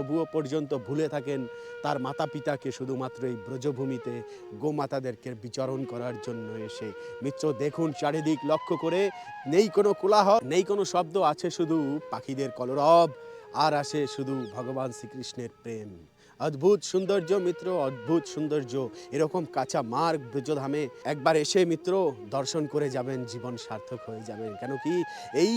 তবুও পর্যন্ত ভুলে থাকেন তার মাতা পিতাকে শুধুমাত্র এই ব্রজভূমিতে গোমাতাদেরকে বিচরণ করার জন্য এসে। মিত্র, দেখুন চারিদিক লক্ষ্য করে। নেই কোনো কোলাহল, নেই কোনো শব্দ, আছে শুধু পাখিদের কলরব, আর আসে শুধু ভগবান শ্রীকৃষ্ণের প্রেম। অদ্ভুত সৌন্দর্য, মিত্র, অদ্ভুত সৌন্দর্য। এরকম কাঁচা মার্গ ব্রজধামে একবার এসে, মিত্র, দর্শন করে যাবেন, জীবন সার্থক হয়ে যাবেন। কেন কি এই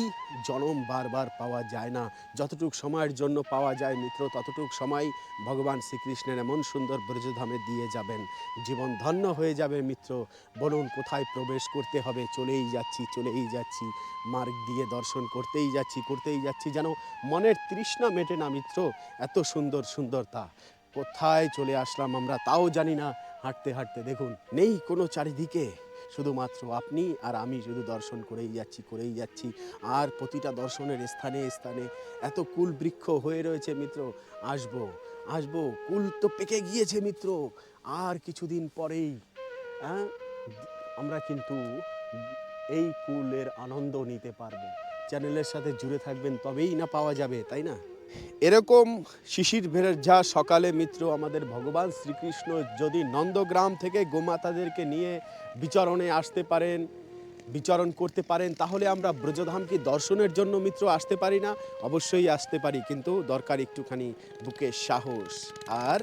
জনম বারবার পাওয়া যায় না। যতটুক সময়ের জন্য পাওয়া যায়, মিত্র, ততটুক সময় ভগবান শ্রীকৃষ্ণের এমন সুন্দর ব্রজধামে দিয়ে যাবেন। জীবন ধন্য হয়ে যাবে, মিত্র। বলুন, কোথায় প্রবেশ করতে হবে? চলেই যাচ্ছি চলেই যাচ্ছি। মার্গ দিয়ে দর্শন করতেই যাচ্ছি করতেই যাচ্ছি। যেন মনের তৃষ্ণা মেটে না, মিত্র। এত সুন্দর সুন্দরতা। কোথায় চলে আসলাম আমরা তাও জানি না। হাঁটতে হাঁটতে দেখুন, নেই কোনো চারিদিকে। শুধুমাত্র আপনি আর আমি শুধু দর্শন করেই যাচ্ছি করেই যাচ্ছি। আর প্রতিটা দর্শনের স্থানে স্থানে এত কুল বৃক্ষ হয়ে রয়েছে মিত্র। আসব আসব, কুল তো পেকে গিয়েছে মিত্র। আর কিছুদিন পরেই হ্যাঁ আমরা কিন্তু এই কুলের আনন্দ নিতে পারব। চ্যানেলের সাথে জুড়ে থাকবেন, তবেই না পাওয়া যাবে, তাই না? এরকম শিশির ভেড়ের যা সকালে মিত্র আমাদের ভগবান শ্রীকৃষ্ণ যদি নন্দগ্রাম থেকে গোমাতাদেরকে নিয়ে বিচরণে আসতে পারেন, বিচরণ করতে পারেন, তাহলে আমরা ব্রজধাম কি দর্শনের জন্য মিত্র আসতে পারি না, অবশ্যই আসতে পারি, কিন্তু দরকার একটুখানি বুকে সাহস। আর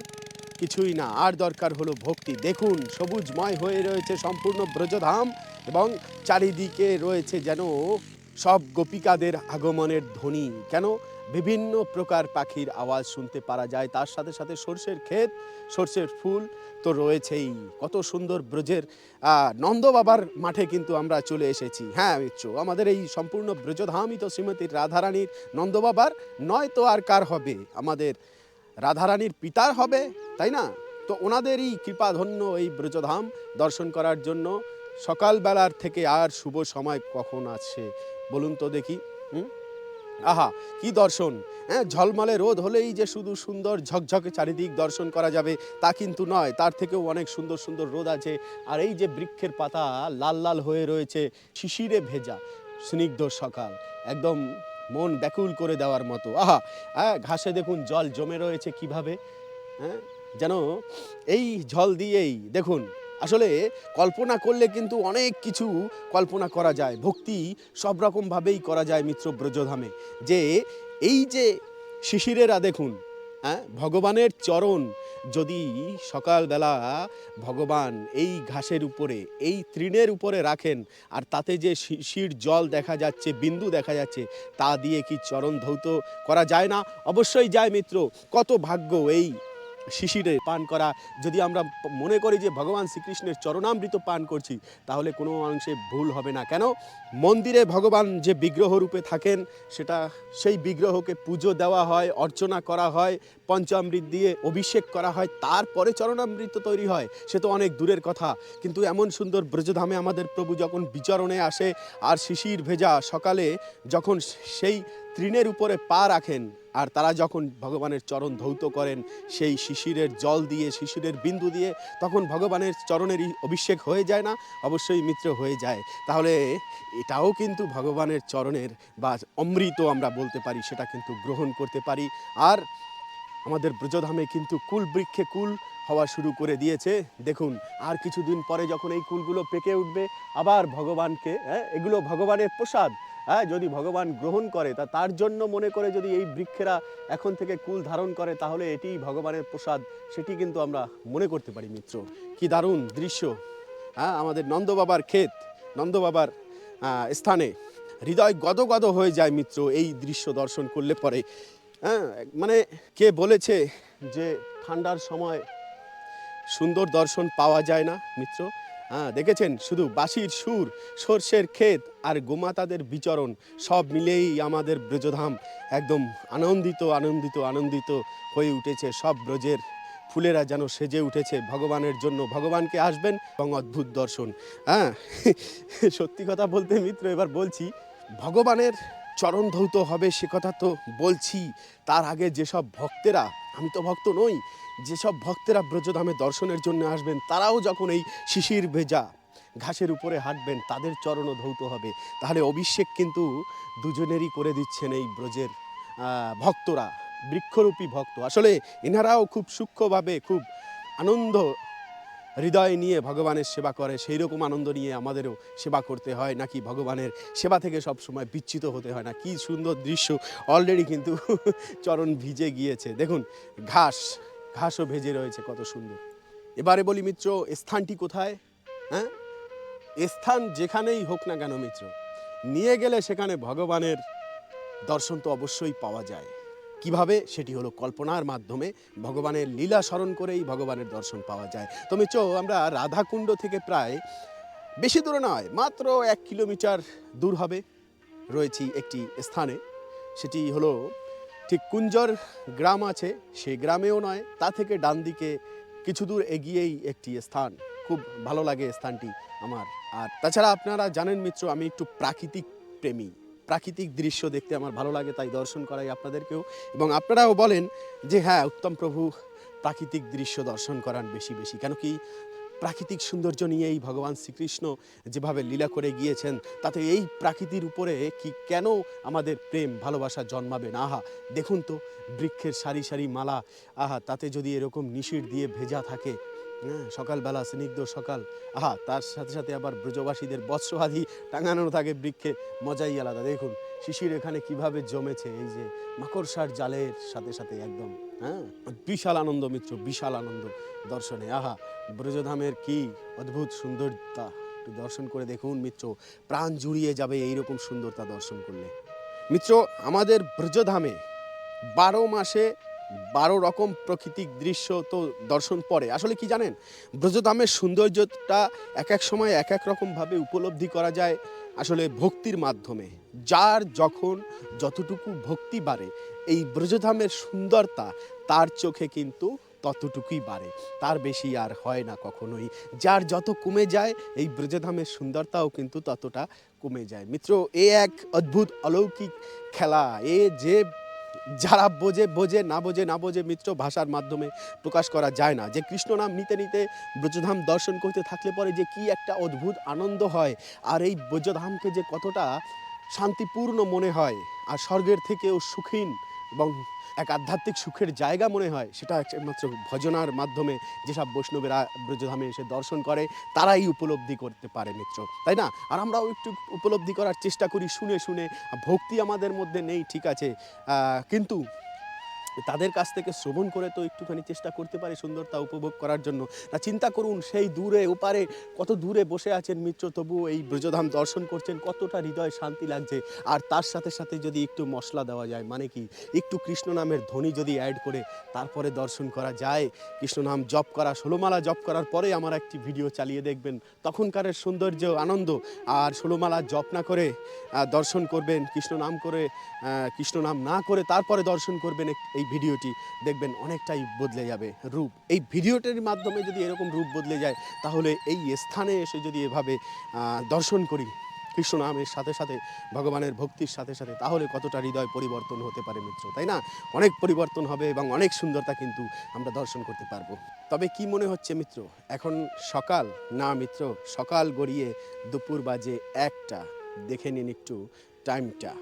কিছুই না, আর দরকার হলো ভক্তি। দেখুন, সবুজময় হয়ে রয়েছে সম্পূর্ণ ব্রজধাম এবং চারিদিকে রয়েছে যেন সব গোপিকাদের আগমনের ধ্বনি। কেন? বিভিন্ন প্রকার পাখির আওয়াজ শুনতে পারা যায়, তার সাথে সাথে সর্ষের ক্ষেত, সর্ষের ফুল তো রয়েছেই। কত সুন্দর ব্রজের নন্দ বাবার মাঠে কিন্তু আমরা চলে এসেছি। হ্যাঁ মিত্র, আমাদের এই সম্পূর্ণ ব্রজধামই তো শ্রীমতী রাধারানীর নন্দ বাবার। নয় তো আর কার হবে? আমাদের রাধারানীর পিতার হবে, তাই না? তো ওনাদেরই কৃপাধন্য এই ব্রজধাম দর্শন করার জন্য। সকালবেলার থেকে আর শুভ সময় কখন আছে বলুন তো দেখি, হুম? আহা, কি দর্শন। হ্যাঁ ঝলমলে রোদ হলেই যে শুধু সুন্দর ঝকঝকে চারিদিক দর্শন করা যাবে, তা কিন্তু নয়, তার থেকেও অনেক সুন্দর সুন্দর রোদ আছে। আর এই যে বৃক্ষের পাতা লাল লাল হয়ে রয়েছে, শিশিরে ভেজা, স্নিগ্ধ সকাল, একদম মন ব্যাকুল করে দেওয়ার মতো। আহা হ্যাঁ ঘাসে দেখুন জল জমে রয়েছে কীভাবে হ্যাঁ? যেন এই জল দিয়েই, দেখুন আসলে কল্পনা করলে কিন্তু অনেক কিছু কল্পনা করা যায়, ভক্তি সব রকমভাবেই করা যায় মিত্র ব্রজধামে যে এই যে শিশিরেরা দেখুন হ্যাঁ ভগবানের চরণ, যদি সকালবেলা ভগবান এই ঘাসের উপরে, এই তৃণের উপরে রাখেন, আর তাতে যে শিশির জল দেখা যাচ্ছে, বিন্দু দেখা যাচ্ছে, তা দিয়ে কি চরণ ধৌত করা যায় না? অবশ্যই যায় মিত্র, কত ভাগ্য এই শিশিরে পান করা। যদি আমরা মনে করি যে ভগবান শ্রীকৃষ্ণের চরণামৃত পান করছি, তাহলে কোনো অংশে ভুল হবে না। কেন? মন্দিরে ভগবান যে বিগ্রহ রূপে থাকেন, সেটা সেই বিগ্রহকে পুজো দেওয়া হয়, অর্চনা করা হয় পঞ্চামৃত দিয়ে অভিষেক করা হয়, তারপরে চরণামৃত তৈরি হয়। সে তো অনেক দূরের কথা। কিন্তু এমন সুন্দর ব্রজধামে আমাদের প্রভু যখন বিচরণে আসে আর শিশির ভেজা, সকালে যখন সেই তৃণের উপরে পা রাখেন আর তারা যখন ভগবানের চরণ ধৌত করেন, সেই শিশিরের জল দিয়ে, শিশিরের বিন্দু দিয়ে, তখন ভগবানের চরণেরই অভিষেক হয়ে যায় না, অবশ্যই মিত্র হয়ে যায়। তাহলে এটাও কিন্তু ভগবানের চরণের বা অমৃত আমরা বলতে পারি, সেটা কিন্তু গ্রহণ করতে পারি। আর আমাদের ব্রজধামে কিন্তু কুল বৃক্ষে কুল হওয়া শুরু করে দিয়েছে। দেখুন, আর কিছুদিন পরে যখন এই কুলগুলো পেকে উঠবে, আবার ভগবানকে হ্যাঁ এগুলো ভগবানের প্রসাদ হ্যাঁ যদি ভগবান গ্রহণ করে, তা তার জন্য মনে করে যদি এই বৃক্ষেরা এখন থেকে কুল ধারণ করে, তাহলে এটি ভগবানের প্রসাদ, সেটি কিন্তু আমরা মনে করতে পারি, মিত্র। কি দারুণ দৃশ্য হ্যাঁ আমাদের নন্দবাবার ক্ষেত, নন্দবাবার স্থানে হৃদয় গদগদ হয়ে যায়, মিত্র, এই দৃশ্য দর্শন করলে পরে। হ্যাঁ মানে কে বলেছে যে ঠান্ডার সময় সুন্দর দর্শন পাওয়া যায় না, মিত্র? হ্যাঁ দেখেছেন? শুধু বাঁশির সুর, সর্ষের ক্ষেত আর গোমাতাদের বিচরণ, সব মিলেই আমাদের ব্রজধাম একদম আনন্দিত আনন্দিত আনন্দিত হয়ে উঠেছে সব ব্রজের ফুলেরা যেন সেজে উঠেছে ভগবানের জন্য। ভগবানকে আসবেন এবং অদ্ভুত দর্শন। হ্যাঁ সত্যি কথা বলতে মিত্র, এবার বলছি, ভগবানের চরণ ধৌত হবে, সে কথা তো বলছি। তার আগে যেসব ভক্তেরা, আমি তো ভক্ত নই, যেসব ভক্তেরা ব্রজধামে দর্শনের জন্য আসবেন, তারাও যখন এই শিশির ভেজা ঘাসের উপরে হাঁটবেন, তাদের চরণও ধৌত হবে। তাহলে অভিষেক কিন্তু দুজনেরই করে দিচ্ছেন এই ব্রজের ভক্তরা, বৃক্ষরূপী ভক্ত। আসলে এনারাও খুব সূক্ষ্মভাবে, খুব আনন্দ হৃদয় নিয়ে ভগবানের সেবা করে সেই রকম আনন্দ নিয়ে আমাদেরও সেবা করতে হয় নাকি ভগবানের সেবা থেকে সব সময় বিচ্যুত হতে হয় না? কি সুন্দর দৃশ্য। অলরেডি কিন্তু চরণ ভিজে গিয়েছে। দেখুন, ঘাস, ঘাসও ভেজে রয়েছে, কত সুন্দর। এবারে বলি মিত্র স্থানটি কোথায়? হ্যাঁ? স্থান যেখানেই হোক না কেন মিত্র, নিয়ে গেলে সেখানে ভগবানের দর্শন তো অবশ্যই পাওয়া যায়। কীভাবে? সেটি হলো কল্পনার মাধ্যমে ভগবানের লীলা স্মরণ করেই ভগবানের দর্শন পাওয়া যায়। তো মিত্র, আমরা রাধাকুণ্ড থেকে প্রায় বেশি দূরে নয়, মাত্র এক কিলোমিটার দূর হবে, রয়েছি একটি স্থানে। সেটি হলো ঠিক কুঞ্জর গ্রাম আছে সেই গ্রামেও নয়, তা থেকে ডান দিকে কিছু দূর এগিয়েই একটি স্থান। খুব ভালো লাগে স্থানটি আমার। আর তাছাড়া আপনারা জানেন মিত্র, আমি একটু প্রাকৃতিক প্রেমী। প্রাকৃতিক দৃশ্য দেখতে আমার ভালো লাগে, তাই দর্শন করাই আপনাদেরকেও। এবং আপনারাও বলেন যে হ্যাঁ উত্তম প্রভু প্রাকৃতিক দৃশ্য দর্শন করান বেশি বেশি। কেন কি প্রাকৃতিক সৌন্দর্য নিয়েই ভগবান শ্রীকৃষ্ণ যেভাবে লীলা করে গিয়েছেন, তাতে এই প্রাকৃতির উপরে কি কেন আমাদের প্রেম, ভালোবাসা জন্মাবে না আহা, দেখুন তো, বৃক্ষের সারি সারি মালা, আহা, তাতে যদি এরকম নিশির দিয়ে ভেজা থাকে হ্যাঁ সকালবেলা স্নিগ্ধ সকাল। আহা, তার সাথে সাথে আবার ব্রজবাসীদের বৎসহাদি টাঙানো থাকে বৃক্ষে, মজাই আলাদা। দেখুন, শিশির এখানে কীভাবে জমেছে, এই যে মাকড়সার জালের সাথে সাথে একদম হ্যাঁ? বিশাল আনন্দ মিত্র, বিশাল আনন্দ দর্শনে। আহা, ব্রজধামের কি অদ্ভুত সুন্দরতা। একটু দর্শন করে দেখুন মিত্র, প্রাণ জুড়িয়ে যাবে এইরকম সুন্দরতা দর্শন করলে। মিত্র, আমাদের ব্রজধামে বারো মাসে বারো রকম প্রাকৃতিক দৃশ্য তো দর্শন পড়ে। আসলে কি জানেন? ব্রজধামের সৌন্দর্যটা এক এক সময় এক এক রকমভাবে উপলব্ধি করা যায় আসলে ভক্তির মাধ্যমে। যার যখন যতটুকু ভক্তি বাড়ে, এই ব্রজধামের সুন্দরতা তার চোখে কিন্তু ততটুকুই বাড়ে। তার বেশি আর হয় না কখনোই। যার যত কমে যায়, এই ব্রজধামের সুন্দরতাও কিন্তু ততটা কমে যায়। মিত্র, এ এক অদ্ভুত অলৌকিক খেলা। এ যে যারা বোঝে বোঝে, না বোঝে না বোঝে মিত্র ভাষার মাধ্যমে প্রকাশ করা যায় না। যে কৃষ্ণ নাম নিতে নিতে ব্রজধাম দর্শন করতে থাকলে পরে যে কি একটা অদ্ভুত আনন্দ হয় আর এই ব্রজধামকে যে কতটা শান্তিপূর্ণ মনে হয়। আর স্বর্গের থেকেও সুখীন এবং এক আধ্যাত্মিক সুখের জায়গা মনে হয়, সেটা একমাত্র ভজনার মাধ্যমে যেসব বৈষ্ণবেরা ব্রজধামে এসে দর্শন করে, তারাই উপলব্ধি করতে পারে মিত্র, তাই না? আর আমরাও একটু উপলব্ধি করার চেষ্টা করি, শুনে শুনে ভক্তি আমাদের মধ্যে নেই, ঠিক আছে। কিন্তু তাদের কাছ থেকে শ্রবণ করে তো একটুখানি চেষ্টা করতে পারে সুন্দরতা উপভোগ করার জন্য। না চিন্তা করুন, সেই দূরে, ওপারে কত দূরে বসে আছেন মিত্র, তবু এই ব্রজধাম দর্শন করছেন, কতটা হৃদয় শান্তি লাগছে। আর তার সাথে সাথে যদি একটু মশলা দেওয়া যায় মানে কি, একটু কৃষ্ণ নামের ধ্বনি যদি অ্যাড করে, তারপরে দর্শন করা যায়। কৃষ্ণ নাম জপ করা, ষোলোমালা জপ করার পরে আমার একটি ভিডিও চালিয়ে দেখবেন। তখনকারের সৌন্দর্য, আনন্দ, আর ষোলোমালা জপ না করে দর্শন করবেন, কৃষ্ণ নাম করে কৃষ্ণ নাম না করে, তারপরে দর্শন করবেন এই ভিডিওটি দেখবেন অনেকটাই বদলে যাবে রূপ। এই ভিডিওটির মাধ্যমে যদি এরকম রূপ বদলে যায়, তাহলে এই স্থানে এসে যদি এভাবে দর্শন করি কৃষ্ণ নামের সাথে সাথে, ভগবানের ভক্তির সাথে সাথে, তাহলে কতটা হৃদয় পরিবর্তন হতে পারে মিত্র, তাই না? অনেক পরিবর্তন হবে এবং অনেক সুন্দরতা কিন্তু আমরা দর্শন করতে পারব। তবে কি মনে হচ্ছে মিত্র? এখন সকাল। না মিত্র, সকাল গড়িয়ে দুপুর বাজে একটা। দেখে নিন একটু টাইমটা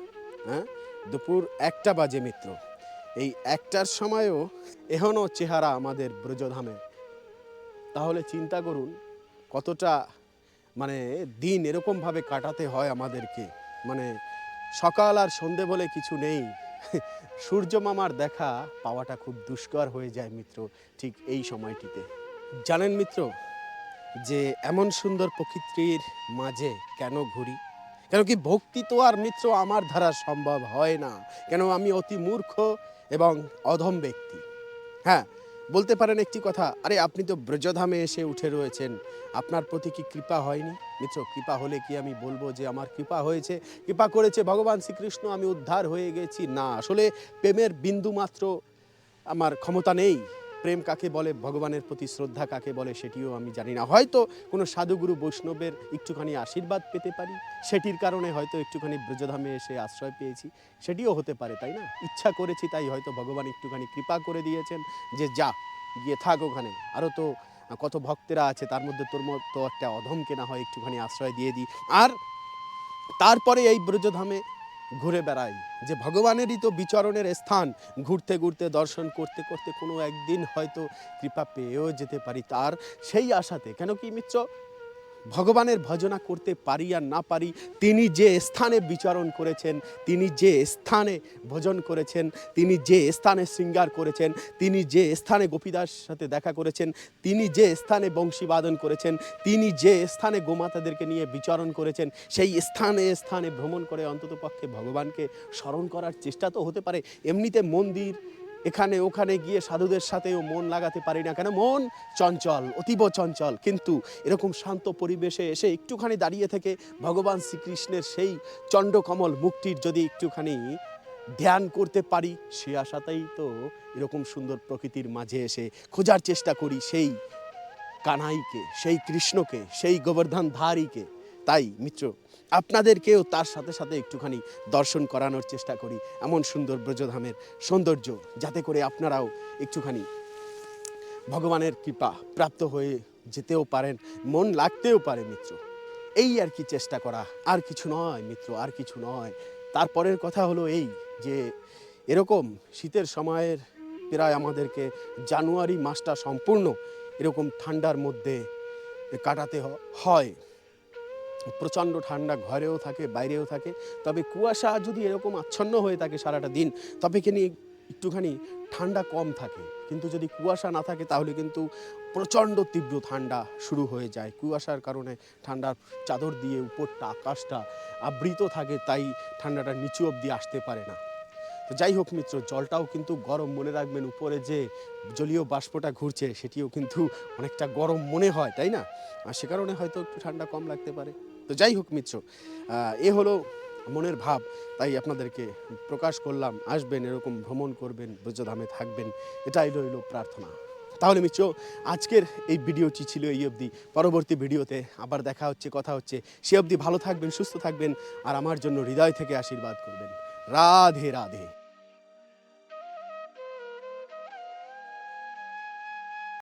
হ্যাঁ? দুপুর একটা বাজে মিত্র। এই একটার সময়ও এখনও চেহারা আমাদের ব্রজধামে। তাহলে চিন্তা করুন, কতটা মানে দিন এরকমভাবে কাটাতে হয় আমাদেরকে। মানে সকাল আর সন্ধে বলে কিছু নেই। সূর্য মামার দেখা পাওয়াটা খুব দুষ্কর হয়ে যায় মিত্র, ঠিক এই সময়টিতে। জানেন মিত্র, যে এমন সুন্দর প্রকৃতির মাঝে কেন ঘুরি? কেন কি ভক্তি তো আর মিত্র আমার দ্বারা সম্ভব হয় না। কেন আমি অতি মূর্খ এবং অধম ব্যক্তি। হ্যাঁ বলতে পারেন একটি কথা, আরে আপনি তো ব্রজধামে এসে উঠে রয়েছেন। আপনার প্রতি কি কৃপা হয়নি? মিত্র, কৃপা হলে কি আমি বলব যে আমার কৃপা হয়েছে? কৃপা করেছে ভগবান শ্রীকৃষ্ণ, আমি উদ্ধার হয়ে গেছি। না, আসলে প্রেমের বিন্দু মাত্র আমার ক্ষমতা নেই। প্রেম কাকে বলে, ভগবানের প্রতি শ্রদ্ধা কাকে বলে সেটিও আমি জানি না। হয়তো কোনো সাধুগুরু বৈষ্ণবের একটুখানি আশীর্বাদ পেতে পারি, সেটির কারণে হয়তো একটুখানি ব্রজধামে এসে আশ্রয় পেয়েছি, সেটিও হতে পারে, তাই না? ইচ্ছা করেছি তাই হয়তো ভগবান একটুখানি কৃপা করে দিয়েছেন যে যা, গিয়ে থাক ওখানে। আরও তো কত ভক্তেরা আছে, তার মধ্যে তোর মতো একটা অধমকে না হয়, একটুখানি আশ্রয় দিয়ে দিই। আর তারপরে এই ব্রজধামে ঘুরে বেড়াই। যে ভগবানেরই তো বিচরণের স্থান, ঘুরতে ঘুরতে, দর্শন করতে করতে কোনো একদিন হয়তো কৃপা পেয়েও যেতে পারি তার সেই আশাতে। কেন কি মিত্র? ভগবানের ভজনা করতে পারি আর না পারি, তিনি যে স্থানে বিচরণ করেছেন, তিনি যে স্থানে ভজন করেছেন, তিনি যে স্থানে শৃঙ্গার করেছেন, তিনি যে স্থানে গোপীদাস সাথে দেখা করেছেন, তিনি যে স্থানে বংশীবাদন করেছেন, তিনি যে স্থানে গোমাতাদেরকে নিয়ে বিচরণ করেছেন, সেই স্থানে স্থানে ভ্রমণ করে অন্ততপক্ষে ভগবানকে স্মরণ করার চেষ্টা তো হতে পারে। এমনিতে মন্দির এখানে, ওখানে গিয়ে সাধুদের সাথেও মন লাগাতে পারি না কেন? মন চঞ্চল, অতীব চঞ্চল। কিন্তু এরকম শান্ত পরিবেশে এসে একটুখানি দাঁড়িয়ে থেকে ভগবান শ্রীকৃষ্ণের সেই চণ্ডকমল মুক্তির যদি একটুখানি ধ্যান করতে পারি, সে আশাতেই তো এরকম সুন্দর প্রকৃতির মাঝে এসে খোঁজার চেষ্টা করি সেই কানাইকে, সেই কৃষ্ণকে, সেই গোবর্ধন ধারীকে। তাই, মিত্র, আপনাদেরকেও তার সাথে সাথে একটুখানি দর্শন করানোর চেষ্টা করি এমন সুন্দর ব্রজধামের সৌন্দর্য, যাতে করে আপনারাও একটুখানি ভগবানের কৃপা প্রাপ্ত হয়ে যেতেও পারেন, মন লাগতেও পারে, মিত্র। এই আর কি চেষ্টা করা, আর কিছু নয়, মিত্র, আর কিছু নয়। তারপরের কথা হলো এই যে, এরকম শীতের সময়ের প্রায় আমাদেরকে জানুয়ারি মাসটা সম্পূর্ণ এরকম ঠান্ডার মধ্যে কাটাতে হয়। প্রচণ্ড ঠান্ডা ঘরেও থাকে, বাইরেও থাকে। তবে কুয়াশা যদি এরকম আচ্ছন্ন হয়ে থাকে সারাটা দিন, তবে কি একটুখানি ঠান্ডা কম থাকে? কিন্তু যদি কুয়াশা না থাকে, তাহলে কিন্তু প্রচণ্ড তীব্র ঠান্ডা শুরু হয়ে যায়। কুয়াশার কারণে ঠান্ডার চাদর দিয়ে উপরটা, আকাশটা আবৃত থাকে, তাই ঠান্ডাটা নিচু অবধি আসতে পারে না। তো যাই হোক মিত্র, জলটাও কিন্তু গরম মনে রাখবেন, উপরে যে জলীয় বাষ্পটা ঘুরছে, সেটিও কিন্তু অনেকটা গরম মনে হয়, তাই না? আর সে কারণে হয়তো একটু ঠান্ডা কম লাগতে পারে। তো যাই হোক মিত্র এ হলো মনের ভাব। তাই আপনাদেরকে প্রকাশ করলাম, আসবেন, এরকম ভ্রমণ করবেন, ব্রজধামে থাকবেন, এটাই রইল প্রার্থনা। তাহলে মিত্র, আজকের এই ভিডিওটি ছিল এই অবধি। পরবর্তী ভিডিওতে আবার দেখা হচ্ছে, কথা হচ্ছে। সে অবধি ভালো থাকবেন, সুস্থ থাকবেন, আর আমার জন্য হৃদয় থেকে আশীর্বাদ করবেন। রাধে রাধে।